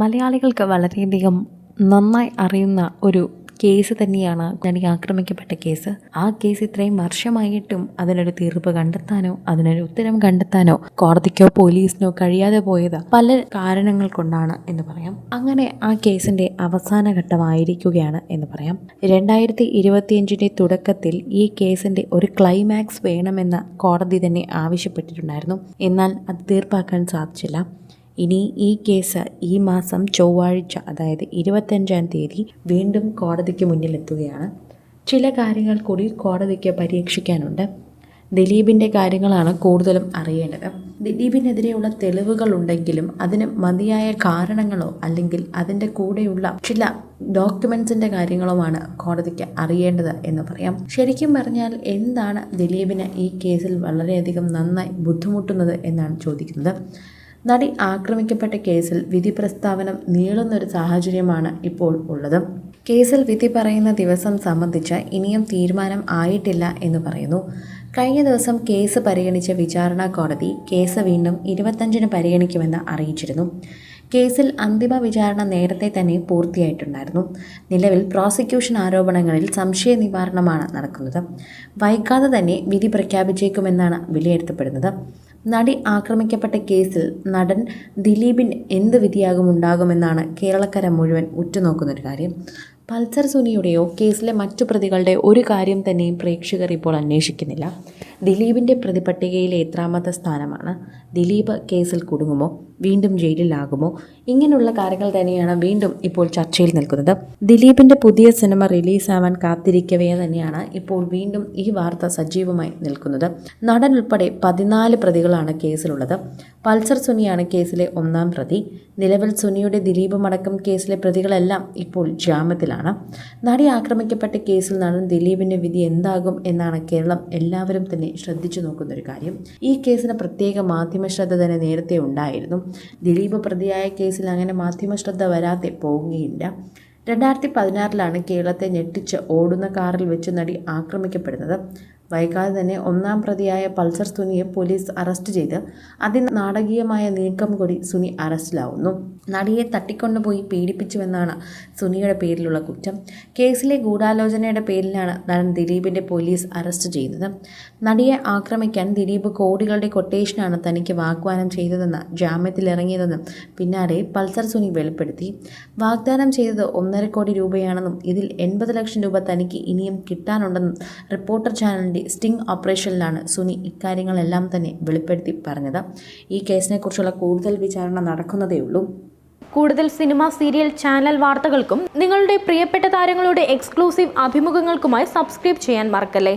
മലയാളികൾക്ക് വളരെയധികം നന്നായി അറിയുന്ന ഒരു കേസ് തന്നെയാണ് നടി ആക്രമിക്കപ്പെട്ട കേസ്. ആ കേസ് ഇത്രയും വർഷമായിട്ടും അതിനൊരു തീർപ്പ് കണ്ടെത്താനോ അതിനൊരു ഉത്തരം കണ്ടെത്താനോ കോടതിക്കോ പോലീസിനോ കഴിയാതെ പോയത് പല കാരണങ്ങൾ കൊണ്ടാണ് എന്ന് പറയാം. അങ്ങനെ ആ കേസിന്റെ അവസാന ഘട്ടമായിരിക്കുകയാണ് എന്ന് പറയാം. രണ്ടായിരത്തി ഇരുപത്തിയഞ്ചിന്റെ തുടക്കത്തിൽ ഈ കേസിന്റെ ഒരു ക്ലൈമാക്സ് വേണമെന്ന് കോടതി തന്നെ ആവശ്യപ്പെട്ടിട്ടുണ്ടായിരുന്നു. എന്നാൽ അത് തീർപ്പാക്കാൻ സാധിച്ചില്ല. ഇനി ഈ കേസ് ഈ മാസം ചൊവ്വാഴ്ച അതായത് ഇരുപത്തഞ്ചാം തീയതി വീണ്ടും കോടതിക്ക് മുന്നിലെത്തുകയാണ്. ചില കാര്യങ്ങൾ കൂടി കോടതിക്ക് പരീക്ഷിക്കാനുണ്ട്. ദിലീപിന്റെ കാര്യങ്ങളാണ് കൂടുതലും അറിയേണ്ടത്. ദിലീപിനെതിരെയുള്ള തെളിവുകളുണ്ടെങ്കിലും അതിന് മതിയായ കാരണങ്ങളോ അല്ലെങ്കിൽ അതിന്റെ കൂടെയുള്ള ചില ഡോക്യുമെൻസിന്റെ കാര്യങ്ങളുമാണ് കോടതിക്ക് അറിയേണ്ടത് എന്ന് പറയാം. ശരിക്കും പറഞ്ഞാൽ എന്താണ് ദിലീപിന് ഈ കേസിൽ വളരെയധികം നന്നായി ബുദ്ധിമുട്ടുന്നത് എന്നാണ് ചോദിക്കുന്നത്. നടി ആക്രമിക്കപ്പെട്ട കേസിൽ വിധി പ്രസ്താവനം നീളുന്നൊരു സാഹചര്യമാണ് ഇപ്പോൾ ഉള്ളത്. കേസിൽ വിധി പറയുന്ന ദിവസം സംബന്ധിച്ച് ഇനിയും തീരുമാനം ആയിട്ടില്ല എന്ന് പറയുന്നു. കഴിഞ്ഞ ദിവസം കേസ് പരിഗണിച്ച വിചാരണ കോടതി കേസ് വീണ്ടും ഇരുപത്തഞ്ചിന് പരിഗണിക്കുമെന്ന് അറിയിച്ചിരുന്നു. കേസിൽ അന്തിമ വിചാരണ നേരത്തെ തന്നെ പൂർത്തിയായിട്ടുണ്ടായിരുന്നു. നിലവിൽ പ്രോസിക്യൂഷൻ ആരോപണങ്ങളിൽ സംശയ നിവാരണമാണ് നടക്കുന്നത്. വൈകാതെ തന്നെ വിധി പ്രഖ്യാപിച്ചേക്കുമെന്നാണ് വിലയിരുത്തപ്പെടുന്നത്. നടി ആക്രമിക്കപ്പെട്ട കേസിൽ നടൻ ദിലീപിന് എന്ത് വിധിയാകും ഉണ്ടാകുമെന്നാണ് കേരളക്കര മുഴുവൻ ഉറ്റുനോക്കുന്നൊരു കാര്യം. പൾസർ സുനിയുടെയോ കേസിലെ മറ്റു പ്രതികളുടെ ഒരു കാര്യം തന്നെയും പ്രേക്ഷകർ ഇപ്പോൾ അന്വേഷിക്കുന്നില്ല. ദിലീപിന്റെ പ്രതിപട്ടികയിലെ എത്രാമത്തെ സ്ഥാനമാണ്. ദിലീപ് കേസിൽ കുടുങ്ങുമോ? വീണ്ടും ജയിലിലാകുമോ? ഇങ്ങനെയുള്ള കാര്യങ്ങൾ തന്നെയാണ് വീണ്ടും ഇപ്പോൾ ചർച്ചയിൽ നിൽക്കുന്നത്. ദിലീപിന്റെ പുതിയ സിനിമ റിലീസാവാൻ കാത്തിരിക്കവേ തന്നെയാണ് ഇപ്പോൾ വീണ്ടും ഈ വാർത്ത സജീവമായി നിൽക്കുന്നത്. നടൻ ഉൾപ്പെടെ പതിനാല് പ്രതികളാണ് കേസിലുള്ളത്. പൾസർ സുനിയാണ് കേസിലെ ഒന്നാം പ്രതി. നിലവിൽ സുനിയുടെ ദിലീപുമടക്കം കേസിലെ പ്രതികളെല്ലാം ഇപ്പോൾ ജാമ്യത്തിലാണ്. നടി ആക്രമിക്കപ്പെട്ട കേസിൽ നടൻ ദിലീപിന്റെ വിധി എന്താകും എന്നാണ് കേരളം എല്ലാവരും തന്നെ ശ്രദ്ധിച്ചു നോക്കുന്ന ഒരു കാര്യം. ഈ കേസിന് പ്രത്യേക മാധ്യമ ശ്രദ്ധ തന്നെ നേരത്തെ ഉണ്ടായിരുന്നു. ദിലീപ് പ്രതിയായ കേസിൽ അങ്ങനെ മാധ്യമ ശ്രദ്ധ വരാതെ പോവുകയില്ല. രണ്ടായിരത്തി പതിനാറിലാണ് കേരളത്തെ ഞെട്ടിച്ച് ഓടുന്ന കാറിൽ വെച്ച് നടി ആക്രമിക്കപ്പെടുന്നത്. വൈകാതെ തന്നെ ഒന്നാം പ്രതിയായ പൾസർ സുനിയെ പോലീസ് അറസ്റ്റ് ചെയ്ത് അതിനാടകീയമായ നീക്കം കൂടി സുനി അറസ്റ്റിലാവുന്നു. നടിയെ തട്ടിക്കൊണ്ടുപോയി പീഡിപ്പിച്ചുവെന്നാണ് സുനിയുടെ പേരിലുള്ള കുറ്റം. കേസിലെ ഗൂഢാലോചനയുടെ പേരിലാണ് നടൻ ദിലീപിന്റെ പോലീസ് അറസ്റ്റ് ചെയ്തത്. നടിയെ ആക്രമിക്കാൻ ദിലീപ് കോടികളുടെ കൊട്ടേഷനാണ് തനിക്ക് വാഗ്ദാനം ചെയ്തതെന്ന് ജാമ്യത്തിലിറങ്ങിയതെന്നും പിന്നാലെ പൾസർ സുനി വെളിപ്പെടുത്തി. വാഗ്ദാനം ചെയ്തത് ഒന്നര കോടി രൂപയാണെന്നും ഇതിൽ എൺപത് ലക്ഷം രൂപ തനിക്ക് ഇനിയും കിട്ടാനുണ്ടെന്നും റിപ്പോർട്ടർ ചാനലിന്റെ സ്റ്റിംഗ് ഓപ്പറേഷനിലാണ് സുനി ഇക്കാര്യങ്ങളെല്ലാം തന്നെ വെളിപ്പെടുത്തി പറഞ്ഞത്. ഈ കേസിനെക്കുറിച്ചുള്ള കൂടുതൽ വിചാരണ നടക്കുന്നതേയുള്ളൂ. കൂടുതൽ സിനിമ സീരിയൽ ചാനൽ വാർത്തകൾക്കും നിങ്ങളുടെ പ്രിയപ്പെട്ട താരങ്ങളുടെ എക്സ്ക്ലൂസീവ് അഭിമുഖങ്ങൾക്കുമായി സബ്സ്ക്രൈബ് ചെയ്യാൻ മറക്കല്ലേ?